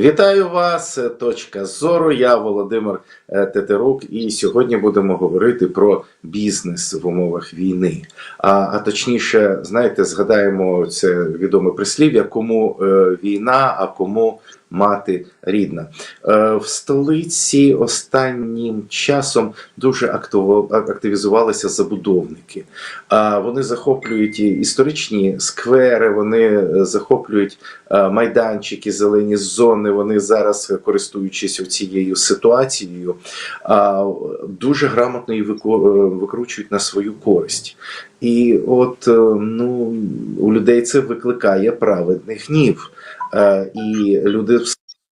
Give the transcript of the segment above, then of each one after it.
Вітаю вас, е, точка зору. Я Володимир е, Тетерук, і сьогодні будемо говорити про бізнес в умовах війни. А, а точніше, знаєте, згадаємо це відоме прислів'я: кому е, війна, а кому мати рідна. Е, в столиці останнім часом дуже активізувалися забудовники. А вони захоплюють історичні сквери, вони е, захоплюють е, майданчики, зелені зони. Вони зараз, е, користуючись цією ситуацією, дуже грамотно е, викручують на свою користь. І от е, ну, у людей це викликає праведний гнів. Е, І люди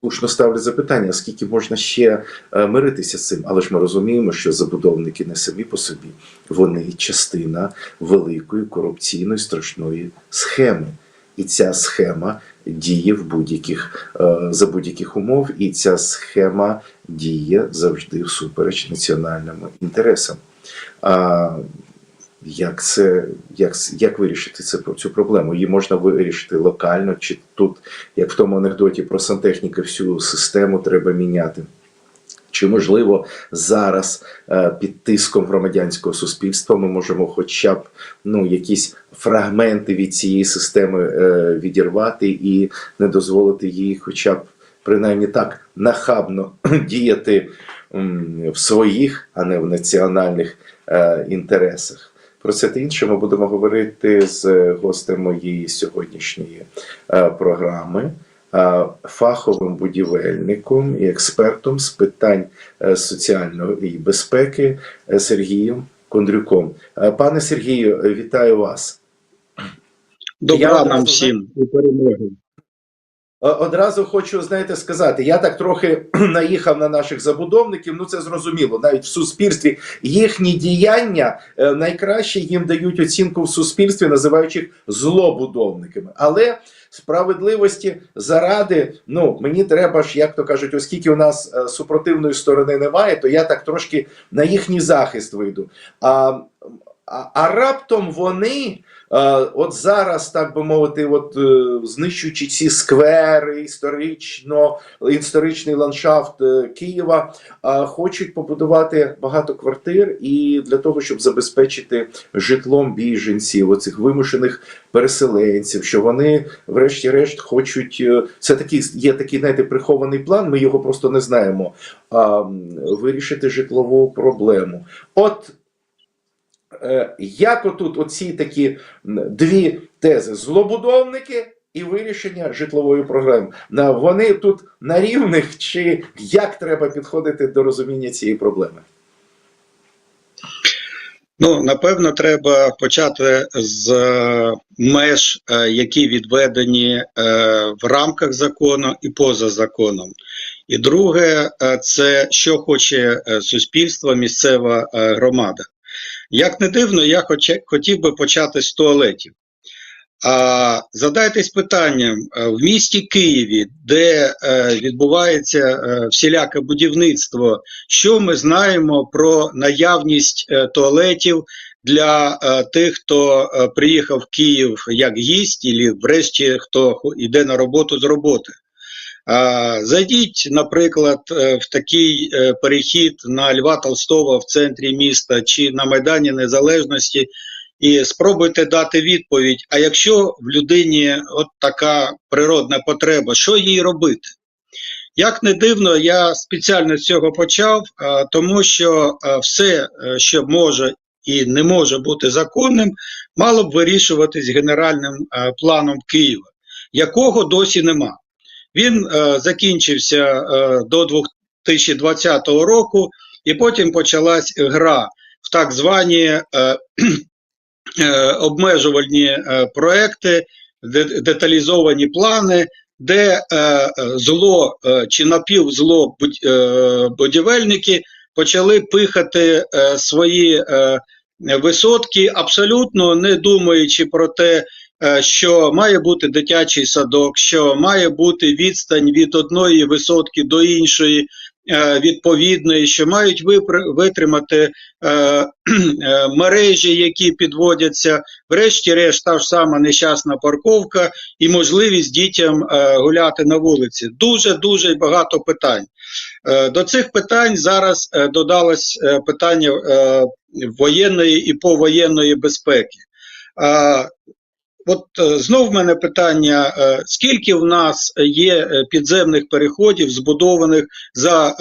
слушно ставлять запитання, скільки можна ще е, миритися з цим. Але ж ми розуміємо, що забудовники не самі по собі, вони частина великої корупційної страшної схеми. І ця схема діє в будь-яких е, за будь-яких умов, і ця схема діє завжди всупереч національним інтересам. Як це як, як вирішити це цю проблему? Її можна вирішити локально, чи тут, як в тому анекдоті про сантехніка, всю систему треба міняти. Чи можливо зараз е, під тиском громадянського суспільства ми можемо хоча б ну, якісь фрагменти від цієї системи е, відірвати і не дозволити їй, хоча б принаймні так нахабно діяти в своїх, а не в національних е, інтересах? Про це та інше ми будемо говорити з гостем моєї сьогоднішньої е, програми, е, фаховим будівельником і експертом з питань е, соціальної безпеки е, Сергієм Кондрюком. Е, Пане Сергію, е, вітаю вас. Добра Я нам всім і перемоги. Е, Одразу хочу, знаєте, сказати, я так трохи наїхав на наших забудовників. Ну це зрозуміло. Навіть в суспільстві їхні діяння е, найкраще їм дають оцінку в суспільстві, називаючи їх злобудовниками. Але справедливості заради, ну мені треба ж, як то кажуть, оскільки у нас е, супротивної сторони немає, то я так трошки на їхній захист вийду. А, а, а раптом вони. От зараз, так би мовити, от е, знищуючи ці сквери, історично, історичний ландшафт е, Києва, хочуть побудувати багато квартир і для того, щоб забезпечити житлом біженців, оцих вимушених переселенців, що вони, врешті-решт, хочуть. е, Це такий є такий, знаєте, прихований план. Ми його просто не знаємо. а, Вирішити житлову проблему. От як отут оці такі дві тези: злобудовники і вирішення житлової програми. Вони тут на рівних, чи як треба підходити до розуміння цієї проблеми? Ну, напевно, треба почати з е, меж, е, які відведені е, в рамках закону і поза законом. І друге, е, це що хоче е, суспільство, місцева е, громада. Як не дивно, я хоче- хотів би почати з туалетів. А задайтесь питанням е, в місті Києві, де е, відбувається е, всіляке будівництво, що ми знаємо про наявність е, туалетів для е, тих, хто е, приїхав в Київ як гість, і врешті хто йде на роботу з роботи. Зайдіть, наприклад, е, в такий е, перехід на Льва Толстого в центрі міста чи на Майдані Незалежності і спробуйте дати відповідь: а якщо в людині от така природна потреба, що їй робити? Як не дивно, я спеціально з цього почав, тому що все, е, що може і не може бути законним, мало б вирішуватись генеральним планом Києва, якого досі нема. Він е, закінчився е, до 2020 року, і потім почалась гра в так звані е, е, обмежувальні е, проекти, де- деталізовані плани, де е, зло е, чи напівзло е, будівельники почали пихати е, свої е, висотки, абсолютно не думаючи про те, що має бути дитячий садок, що має бути відстань від одної висотки до іншої, е, відповідної, що мають витримати е, е, мережі, які підводяться, врешті-решт та ж сама нещасна парковка і можливість дітям е, гуляти на вулиці. Дуже дуже багато питань. Е, До цих питань зараз е, додалось е, питання е, воєнної і повоєнної безпеки. От е, знов в мене питання: е, скільки в нас є е, підземних переходів, збудованих за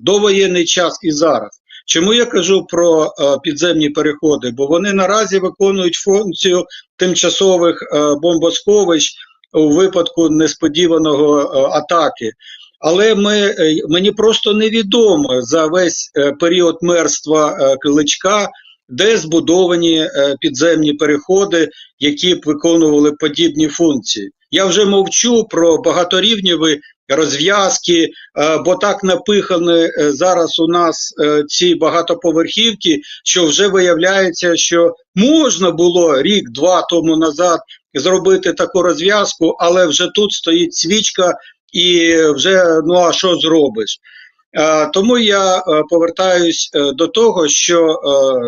довоєнний час і зараз? Чому я кажу про підземні переходи? Бо вони наразі виконують функцію тимчасових бомбосховищ у випадку несподіваного атаки. Але ми, мені просто невідомо за весь період мерства Кличка, де збудовані е, підземні переходи, які б виконували подібні функції. Я вже мовчу про багаторівневі розв'язки, е, бо так напихані е, зараз у нас ці багатоповерхівки, що вже виявляється, що можна було рік-два тому назад зробити таку розв'язку, але вже тут стоїть свічка, і вже ну а що зробиш? Е, Тому я е, повертаюсь е, до того, що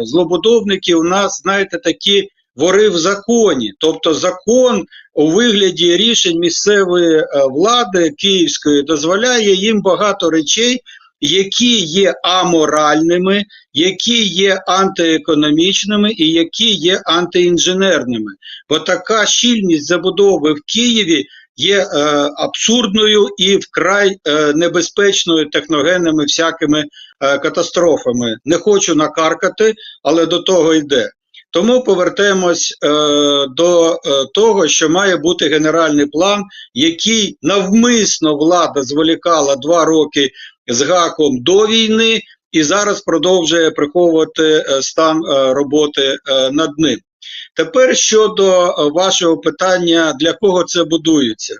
злобудовники у нас, знаєте, такі вори в законі, тобто закон у вигляді рішень місцевої влади київської дозволяє їм багато речей, які є аморальними, які є антиекономічними і які є антиінженерними. Бо така щільність забудови в Києві є е, абсурдною і вкрай е, небезпечною техногенними всякими е, катастрофами. Не хочу накаркати, але до того йде. Тому повертаємось е, до е, того, що має бути генеральний план, який навмисно влада зволікала два роки з гаком до війни, і зараз продовжує приховувати е, стан е, роботи е, над ним. Тепер щодо е, вашого питання, для кого це будується.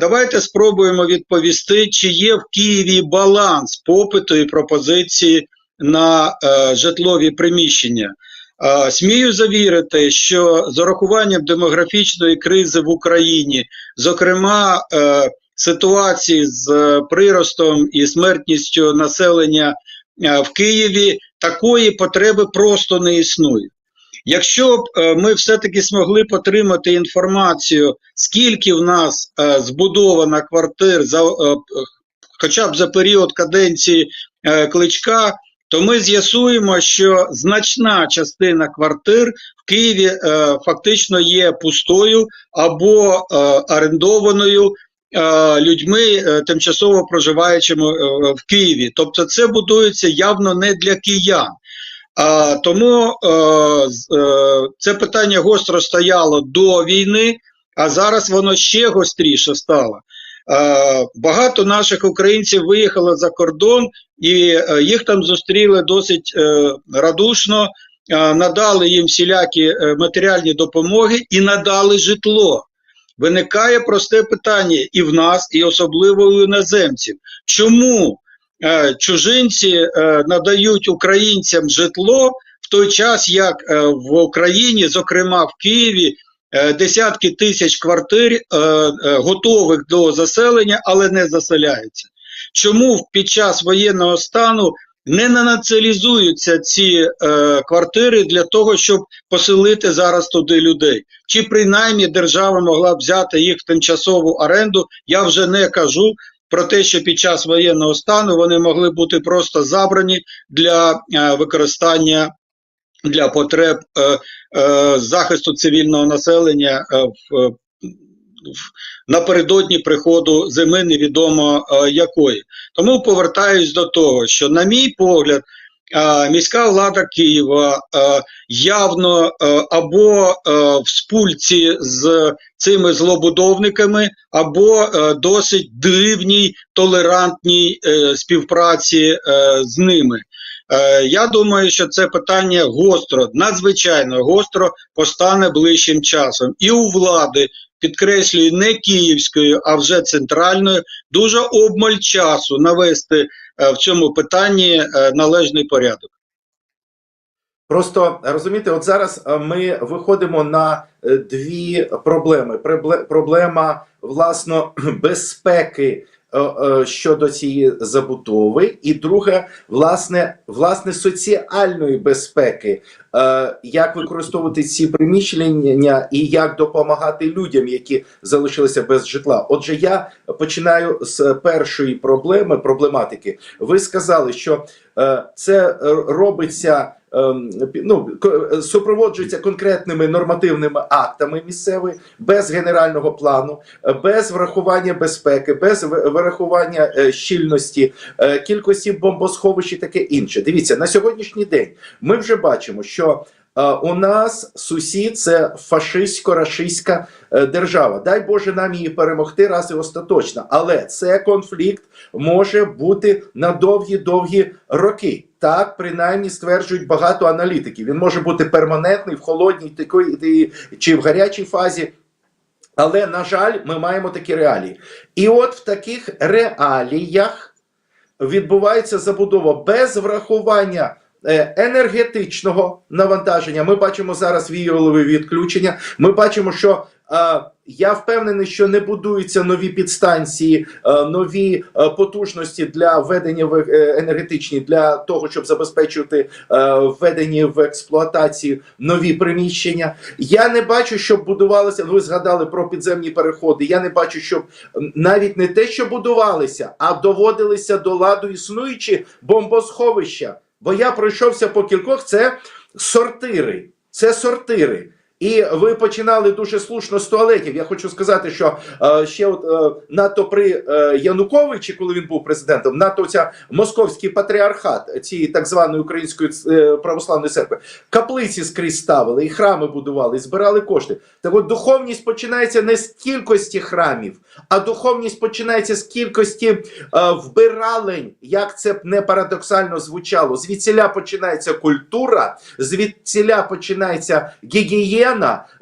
Давайте спробуємо відповісти, чи є в Києві баланс попиту і пропозиції на е, житлові приміщення. Смію завірити, що з урахуванням демографічної кризи в Україні, зокрема е, ситуації з приростом і смертністю населення в Києві, такої потреби просто не існує. Якщо б е, ми все-таки змогли потримати інформацію, скільки в нас е, збудовано квартир за е, хоча б за період каденції кличка, то ми з'ясуємо, що значна частина квартир в Києві фактично є пустою або орендованою людьми, тимчасово проживаючими в Києві. Тобто, це будується явно не для киян. А, тому е, е, це питання гостро стояло до війни, а зараз воно ще гостріше стало. Е, багато наших українців виїхало за кордон, і їх там зустріли досить радушно, надали їм всілякі матеріальні допомоги і надали житло. Виникає просте питання і в нас, і особливо у іноземців. Чому чужинці е, надають українцям житло в той час, як е, в Україні, зокрема в Києві, е, десятки тисяч квартир е, е, готових до заселення, але не заселяються. Чому під час воєнного стану не націоналізуються ці е, квартири для того, щоб поселити зараз туди людей? Чи принаймні держава могла б взяти їх в тимчасову оренду? Я вже не кажу про те, що під час воєнного стану вони могли бути просто забрані для е, використання для потреб е, е, захисту цивільного населення в, напередодні приходу зими невідомо якої. Тому повертаюсь до того, що, на мій погляд, міська влада Києва явно або в спульці з цими злобудовниками, або досить дивній толерантній е, співпраці е, з ними. Е, Я думаю, що це питання гостро, надзвичайно гостро постане ближчим часом. І у влади, підкреслюю, не київської, а вже центральної, дуже обмаль часу навести е, в цьому питанні е, належний порядок. Просто розумієте, от зараз ми виходимо на дві проблеми: проблема власно безпеки щодо цієї забудови, і друге, власне, власне, соціальної безпеки. Е, Як використовувати ці приміщення і як допомагати людям, які залишилися без житла? Отже, я починаю з першої проблеми проблематики. Ви сказали, що е, це е, робиться. Ем, Ну, е, супроводжується конкретними нормативними актами місцевої, без генерального плану, без врахування безпеки, без врахування е, щільності, е, кількості бомбосховищ і таке інше. Дивіться, на сьогоднішній день ми вже бачимо, що у нас сусід це фашистсько-рашистська е, держава. Дай Боже нам її перемогти раз і остаточно. Але це конфлікт може бути на довгі-довгі роки. Так, принаймні стверджують багато аналітиків. Він може бути перманентний в холодній такої чи в гарячій фазі. Але, на жаль, ми маємо такі реалії. І от в таких реаліях відбувається забудова без врахування енергетичного навантаження. Ми бачимо зараз віялові відключення. Ми бачимо, що е, я впевнений, що не будуються нові підстанції, е, нові е, потужності для введення в е, енергетичні для того, щоб забезпечувати е, введені в експлуатацію нові приміщення. Я не бачу, щоб будувалися. Ви згадали про підземні переходи. Я не бачу, щоб навіть не те, що будувалися, а доводилися до ладу існуючі бомбосховища. Бо я пройшовся по кількох, це сортири. Це сортири. І ви починали дуже слушно з туалетів. Я хочу сказати, що е, ще от е, НАТО при е, Януковичі, коли він був президентом, НАТО ця московський патріархат цієї так званої української е, православної церкви, каплиці скрізь ставили, і храми будували, і збирали кошти. Так от духовність починається не з кількості храмів, а духовність починається з кількості е, вбиралень, як це б не парадоксально звучало. Звідсіля починається культура, звідсіля починається гігієна,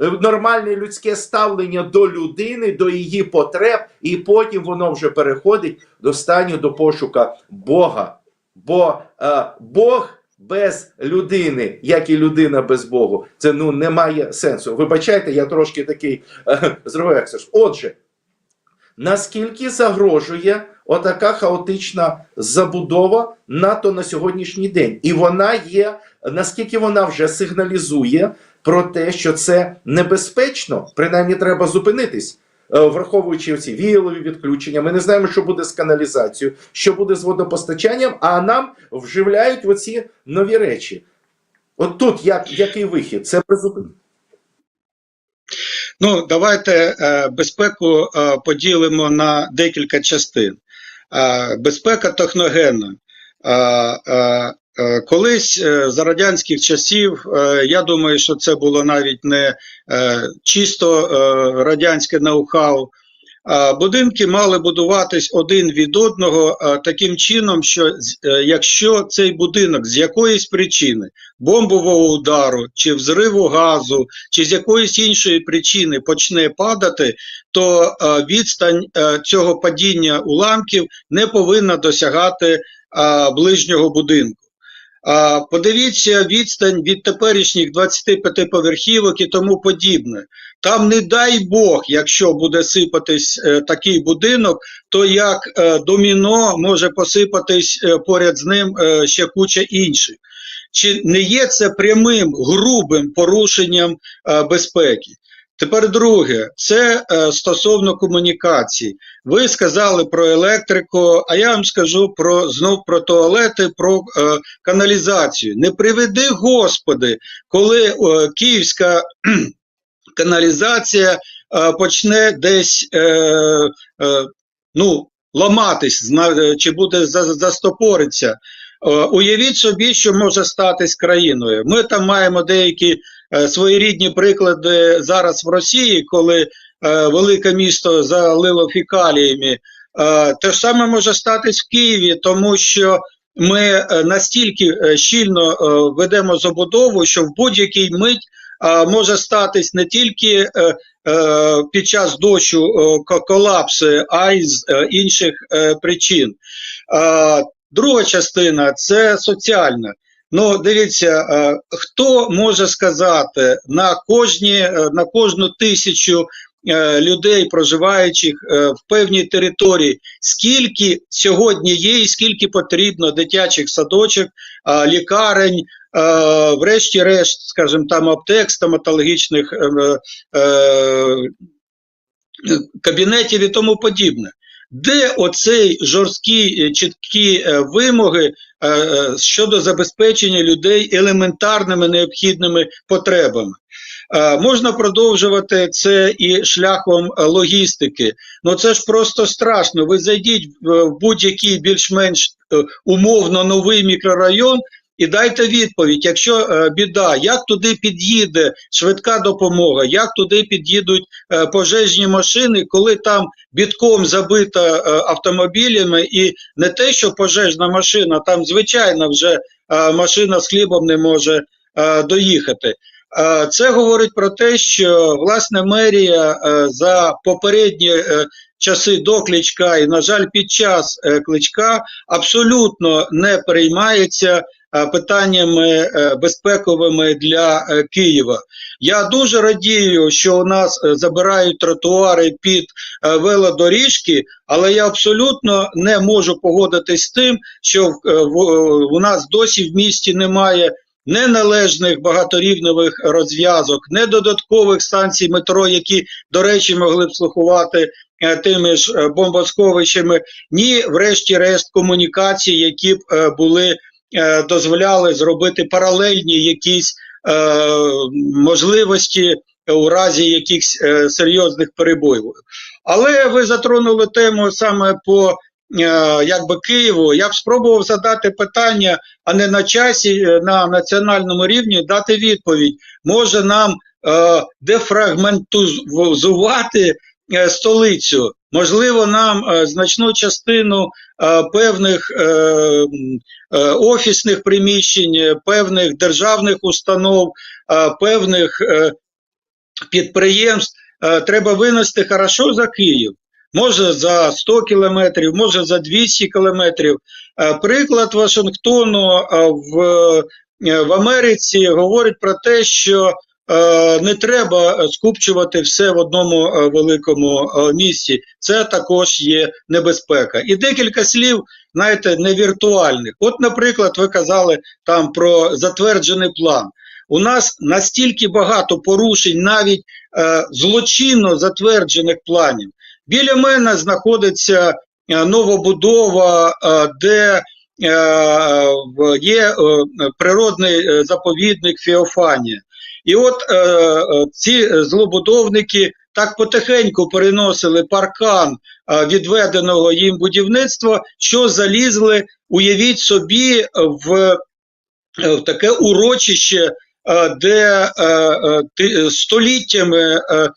е, нормальне людське ставлення до людини, до її потреб, і потім воно вже переходить до стану до пошука Бога. Бо е, Бог. Без людини, як і людина без Богу, це ну не має сенсу. Вибачайте, я трошки такий е, зробив ексерс. Отже, наскільки загрожує отака хаотична забудова НАТО на сьогоднішній день? І вона є, наскільки вона вже сигналізує про те, що це небезпечно, принаймні треба зупинитись. е, Враховуючи ці віялові відключення, ми не знаємо, що буде з каналізацією, що буде з водопостачанням, а нам вживляють оці нові речі. От тут як, який вихід? Це призупинення. Ну, давайте е, безпеку е, поділимо на декілька частин. Безпека техногенна. Колись е, за радянських часів, е, я думаю, що це було навіть не е, чисто радянське ноу-хау. Будинки мали будуватись один від одного таким чином, що е, якщо цей будинок з якоїсь причини бомбового удару чи взриву газу, чи з якоїсь іншої причини почне падати, то відстань е, цього падіння уламків не повинна досягати ближнього будинку. Подивіться відстань від теперішніх 25 поверхівок і тому подібне. Там, не дай Бог, якщо буде сипатись е, такий будинок, то як е, доміно може посипатись е, поряд з ним ще куча інших. Чи не є це прямим грубим порушенням безпеки? Тепер друге, це е, стосовно комунікацій. Ви сказали про електрику, а я вам скажу про знов про туалети, про е, каналізацію. Не приведи Господи, коли е, київська каналізація е, почне десь е, е, ну, ламатись, зна- чи буде за- застопориться. Е, Уявіть собі, що може стати з країною. Ми там маємо деякі е, своєрідні приклади зараз в Росії, коли е, велике місто залило фікаліями. Е, те ж саме може статись в Києві, тому що ми е, настільки е, щільно е, ведемо забудову, що в будь-який мить е, може статись не тільки е, е, під час дощу е, колапси, а й з е, інших е, причин. Е, Друга частина це соціальна. Ну, дивіться, е, хто може сказати на кожні, е, на кожну тисячу е, людей, проживаючих в певній території, скільки сьогодні є, і скільки потрібно дитячих садочок, лікарень, врешті-решт, скажімо, там аптек, стоматологічних кабінетів і тому подібне. Де оцей жорсткі е, чіткі е, вимоги е, щодо забезпечення людей елементарними необхідними потребами? Можна продовжувати це і шляхом логістики. Ну це ж просто страшно. Ви зайдіть в будь-який більш-менш умовно новий мікрорайон і дайте відповідь, якщо е, біда, як туди під'їде швидка допомога, як туди під'їдуть е, пожежні машини, коли там бітком забита е, автомобілями, і не те, що пожежна машина, там звичайно вже машина з хлібом не може доїхати. Це говорить про те, що власне мерія за попередні часи до кличка, і, на жаль, під час кличка абсолютно не переймається е, питаннями е, безпековими для е, Києва. Я дуже радію, що у нас е, забирають тротуари під е, велодоріжки, але я абсолютно не можу погодитись з тим, що е, е, у нас досі в місті немає неналежних багаторівневих розв'язок, не додаткових станцій метро, які, до речі, могли б слухувати е, тими ж е, бомбосховищами, ні, врешті-решт, комунікацій, які б е, були е, дозволяли зробити паралельні якісь е, можливості у разі якихось е, серйозних перебоїв. Але ви затронули тему саме по якби Києву. Я б спробував задати питання, а не на часі на національному рівні дати відповідь. Може нам дефрагментизувати е, столицю? Можливо, нам е, значну частину е, певних е, офісних приміщень, певних державних установ, певних підприємств треба винести хорошо за Київ. Може за 100 кілометрів, може за 200 кілометрів. Приклад Вашингтону в, в Америці говорить про те, що не треба скупчувати все в одному е, великому е, місці. Це також є небезпека. І декілька слів, знаєте, не віртуальних. От, наприклад, ви казали там про затверджений план. У нас настільки багато порушень, навіть е, злочинно затверджених планів. Біля мене знаходиться е, новобудова, е, де е, є е, природний е, заповідник Феофанія. І от е, е, ці злобудовники так потихеньку переносили паркан е, відведеного їм будівництва, що залізли, уявіть собі, в, е, в таке урочище, е, де е, е, століттями е,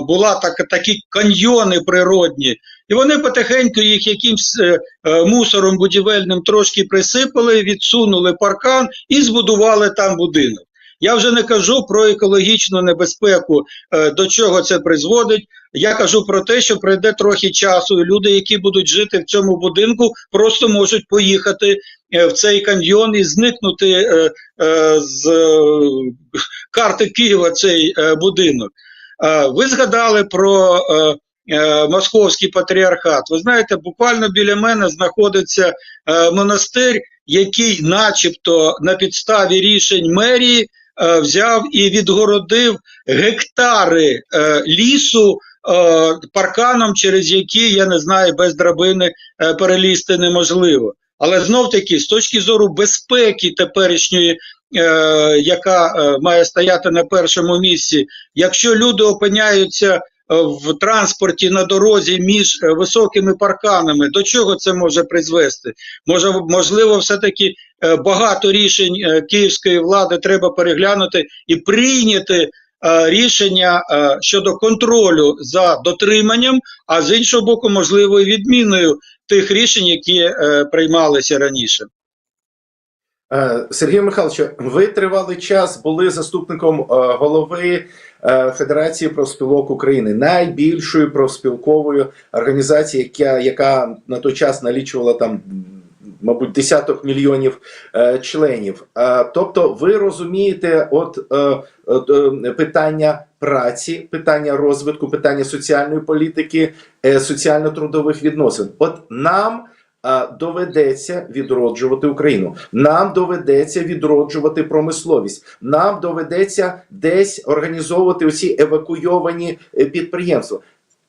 була так, такі каньйони природні, і вони потихеньку їх якимсь мусором будівельним трошки присипали, відсунули паркан і збудували там будинок. Я вже не кажу про екологічну небезпеку, е, до чого це призводить. Я кажу про те, що пройде трохи часу, і люди, які будуть жити в цьому будинку, просто можуть поїхати е, в цей каньйон і зникнути е, з карти Києва цей будинок. Ви згадали про московський патріархат. Ви знаєте, буквально біля мене знаходиться монастир, який, начебто, на підставі рішень мерії взяв і відгородив гектари е, лісу. е, Парканом, через які, я не знаю, без драбини е, перелізти неможливо. Але знов таки, з точки зору безпеки теперішньої, е, яка е, має стояти на першому місці, якщо люди опиняються е, в транспорті на дорозі між е, високими парканами, до чого це може призвести? Може, можливо, все-таки е, багато рішень е, київської влади треба переглянути і прийняти е, рішення е, щодо контролю за дотриманням, а з іншого боку, можливо, і відміною тих рішень, які е, приймалися раніше. Е, Сергій Михайлович, ви тривалий час були заступником е, голови е, Федерації профспілок України, найбільшої профспілкової організації, яка, яка на той час налічувала там. Мабуть, десяток мільйонів е, членів. Е, тобто, ви розумієте, от е, е, питання праці, питання розвитку, питання соціальної політики, е, соціально-трудових відносин. От нам. Е, Доведеться відроджувати Україну. Нам доведеться відроджувати промисловість. Нам доведеться десь організовувати оці евакуйовані е, підприємства.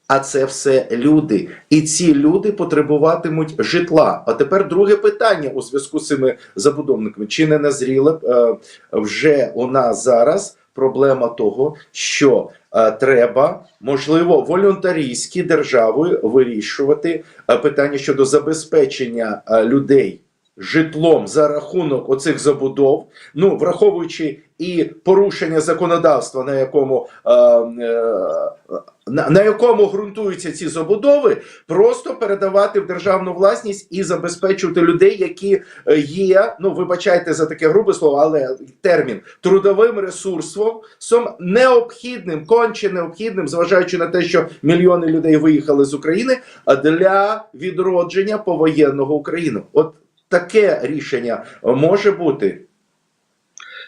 А це все люди, і ці люди потребуватимуть житла. А тепер друге питання у зв'язку з цими забудовниками: чи не назріла е, вже у нас зараз проблема того, що е, треба можливо волюнтарійські державою вирішувати е, питання щодо забезпечення е, людей. Житлом за рахунок оцих забудов, ну враховуючи і порушення законодавства, на якому е, е, на, на якому ґрунтуються ці забудови, просто передавати в державну власність і забезпечувати людей, які е, є, ну вибачайте за таке грубе слово, але термін трудовим ресурсом сом необхідним, конче необхідним, зважаючи на те, що мільйони людей виїхали з України, для відродження повоєнного України. От таке рішення може бути.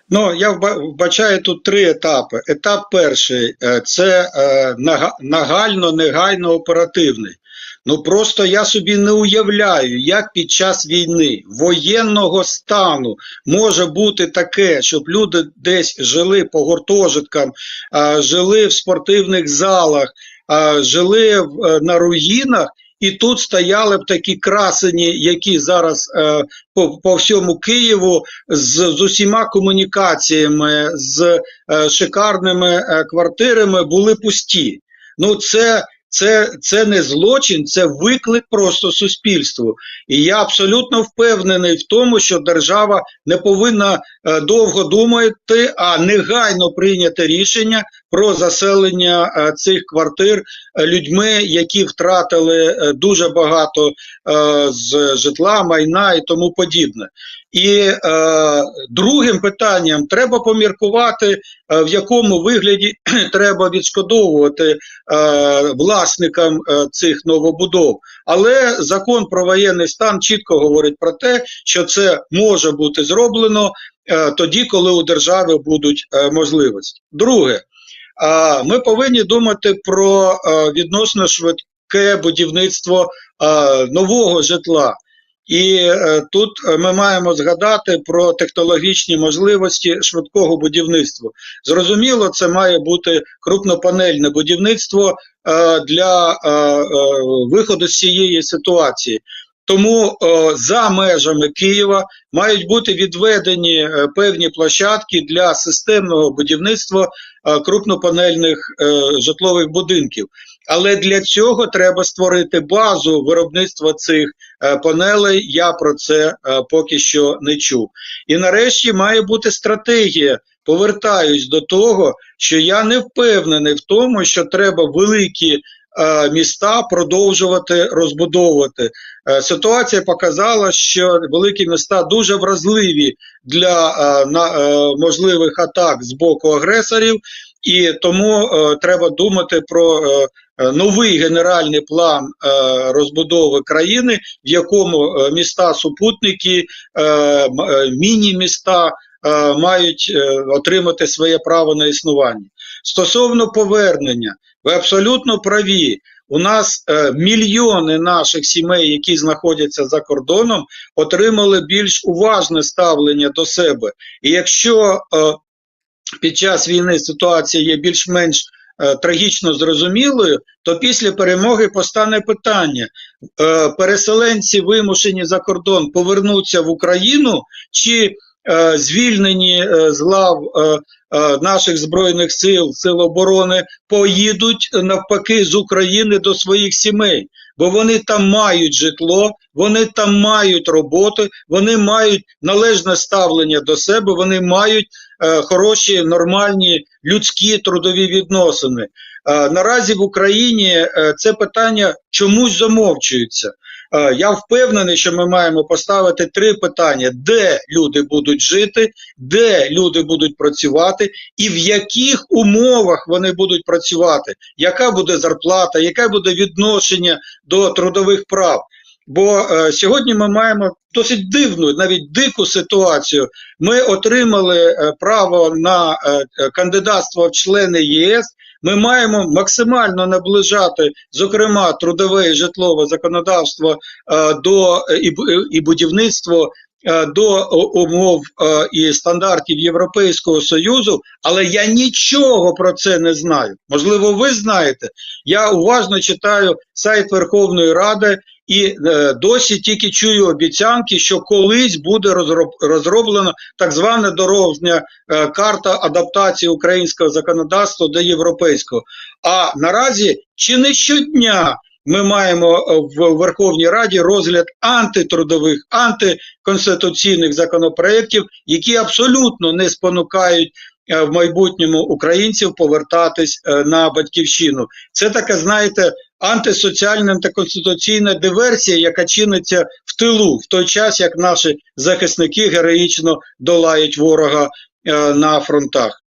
Ну, я вба- вбачаю тут три етапи. Етап перший е, це е, нагально, негайно оперативний. Ну просто я собі не уявляю, як під час війни воєнного стану може бути таке, щоб люди десь жили по гуртожиткам, жили в спортивних залах, жили е, на руїнах. І тут стояли б такі красені, які зараз е, по, по всьому Києву з, з усіма комунікаціями, з е, шикарними е, квартирами були пусті. Ну, це, це, це не злочин, це виклик просто суспільству. І я абсолютно впевнений в тому, що держава не повинна е, довго думати, а негайно прийняти рішення про заселення е, цих квартир е, людьми, які втратили е, дуже багато е, з житла, майна і тому подібне. І е, другим питанням треба поміркувати, е, в якому вигляді треба відшкодовувати е, власникам е, цих новобудов. Але закон про воєнний стан чітко говорить про те, що це може бути зроблено е, тоді, коли у держави будуть е, можливості. Друге, а, ми повинні думати про е, відносно швидке будівництво е, нового житла. І е, тут е, ми маємо згадати про технологічні можливості швидкого будівництва. Зрозуміло, це має бути крупнопанельне будівництво е, для виходу з цієї ситуації. Тому за межами Києва мають бути відведені певні площадки для системного будівництва крупнопанельних житлових будинків. Але для цього треба створити базу виробництва цих е, панелей. Я про це е, поки що не чув. І нарешті має бути стратегія. Повертаюсь до того, що я не впевнений в тому, що треба великі е, міста продовжувати розбудовувати. Ситуація показала, що великі міста дуже вразливі для можливих атак з боку агресорів, і тому треба думати про е, новий генеральний план е, розбудови країни, в якому е, міста-супутники, е, м- е, міні-міста е, мають е, отримати своє право на існування. Стосовно повернення, ви абсолютно праві. У нас е, мільйони наших сімей, які знаходяться за кордоном, отримали більш уважне ставлення до себе. І якщо е, під час війни ситуація є більш-менш е, трагічно зрозумілою, то після перемоги постане питання: е, переселенці, вимушені за кордон, повернуться в Україну чи е, звільнені е, з лав е, е, наших збройних сил, сил оборони, поїдуть е, навпаки з України до своїх сімей, бо вони там мають житло, вони там мають роботу, вони мають належне ставлення до себе, вони мають е, хороші, нормальні людські трудові відносини. Е, наразі в Україні е, це питання чомусь замовчується. Е, Я впевнений, що ми маємо поставити три питання: де люди будуть жити, де люди будуть працювати, і в яких умовах вони будуть працювати, яка буде зарплата, яке буде відношення до трудових прав. Бо е, сьогодні ми маємо досить дивну, навіть дику ситуацію. Ми отримали е, право на е, е, кандидатство в члени ЄС. Ми маємо максимально наближати, зокрема, трудове і житлове законодавство е, до е, і, і будівництво е, до умов е, і стандартів Європейського Союзу, але я нічого про це не знаю. Можливо, ви знаєте. Я уважно читаю сайт Верховної Ради і е, досі тільки чую обіцянки, що колись буде розроб, розроблена так звана дорожня е, карта адаптації українського законодавства до європейського. А наразі чи не щодня ми маємо е, в Верховній Раді розгляд антитрудових, антиконституційних законопроєктів, які абсолютно не спонукають е, в майбутньому українців повертатись е, на батьківщину. Це така, знаєте, антисоціальна та конституційна диверсія, яка чиниться в тилу, в той час як наші захисники героїчно долають ворога е, на фронтах.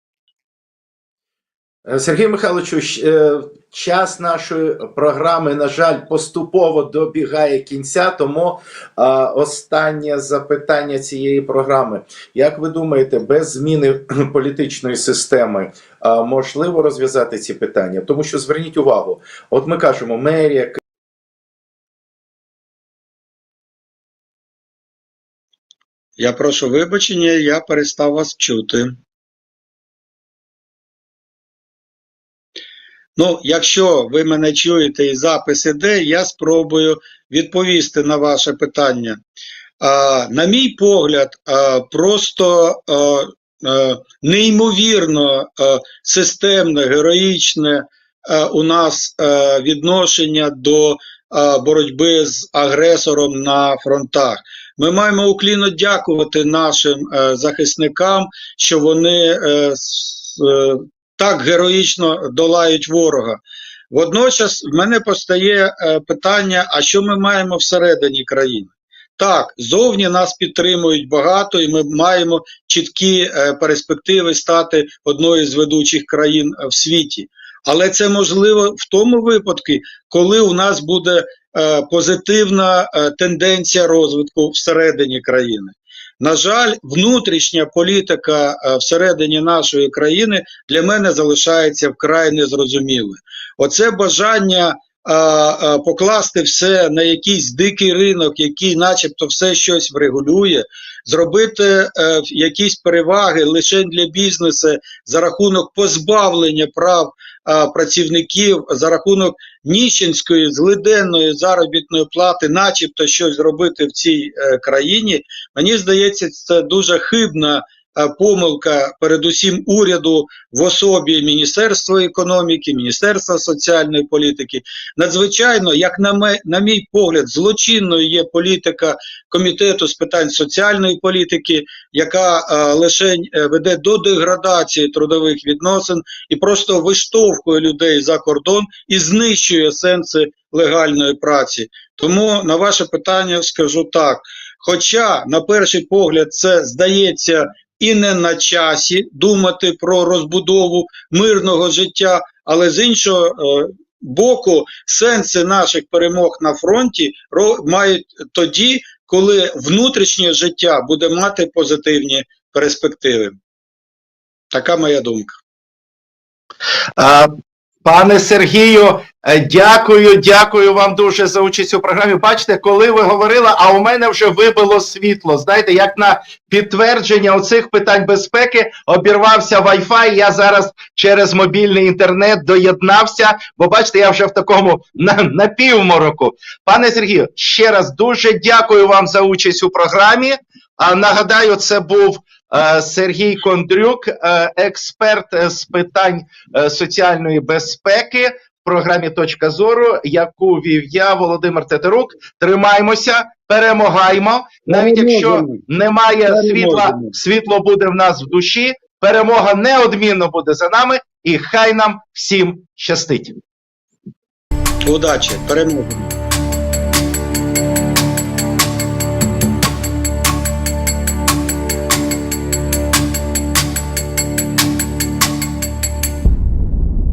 Е, Сергій Михайловичу, е, час нашої програми, на жаль, поступово добігає кінця, тому е, останнє запитання цієї програми. Як ви думаєте, без зміни політичної системи можливо розв'язати ці питання? Тому що зверніть увагу, от ми кажемо, мерія, Я прошу вибачення, я перестав вас чути. Ну, якщо ви мене чуєте і запис іде, я спробую відповісти на ваше питання. А, на мій погляд, а, просто а, а, неймовірно а, системне, героїчне а, у нас а, відношення до а, боротьби з агресором на фронтах. Ми маємо уклінно дякувати нашим е, захисникам, що вони с- е, так героїчно долають ворога. Водночас в мене постає е, питання: а що ми маємо всередині країни? Так, зовні нас підтримують багато, і ми маємо чіткі е, перспективи стати одною з ведучих країн е, в світі. Але це можливо в тому випадку, коли у нас буде позитивна тенденція розвитку всередині країни. На жаль, внутрішня політика е, всередині нашої країни для мене залишається вкрай незрозумілою. Оце бажання е, е, покласти все на якийсь дикий ринок, який, начебто, все щось врегулює, зробити якісь переваги лише для бізнесу за рахунок позбавлення прав працівників, за рахунок ніщенської злиденної заробітної плати, начебто щось зробити в цій е, країні. Мені здається, це дуже хибна помилка, передусім уряду в особі Міністерства економіки, Міністерства соціальної політики. Надзвичайно, як на, на мій погляд, злочинною є політика комітету з питань соціальної політики, яка е, лише е, веде до деградації трудових відносин і просто виштовхує людей за кордон і знищує сенси легальної праці. Тому на ваше питання скажу так. Хоча, на перший погляд, це здається і не на часі думати про розбудову мирного життя, але з іншого е, боку, сенси наших перемог на фронті ро- мають тоді, коли внутрішнє життя буде мати позитивні перспективи. Така моя думка. А, Пане Сергію, е, дякую, дякую вам дуже за участь у програмі. Бачите, коли ви говорили, а у мене вже вибило світло. Знаєте, як на підтвердження оцих питань безпеки обірвався Wi-Fi, Я зараз через мобільний інтернет доєднався, бо бачите, я вже в такому на, напівмороку. Пане Сергію, ще раз дуже дякую вам за участь у програмі. А нагадаю, це був Сергій Кондрюк, е, експерт е, з питань е, соціальної безпеки в програмі Точка зору, яку вів я, Володимир Тетерук. Тримаймося, перемагаємо. Навіть якщо немає світла, світло буде в нас в душі. Перемога неодмінно буде за нами, і хай нам всім щастить. Удачі, перемоги.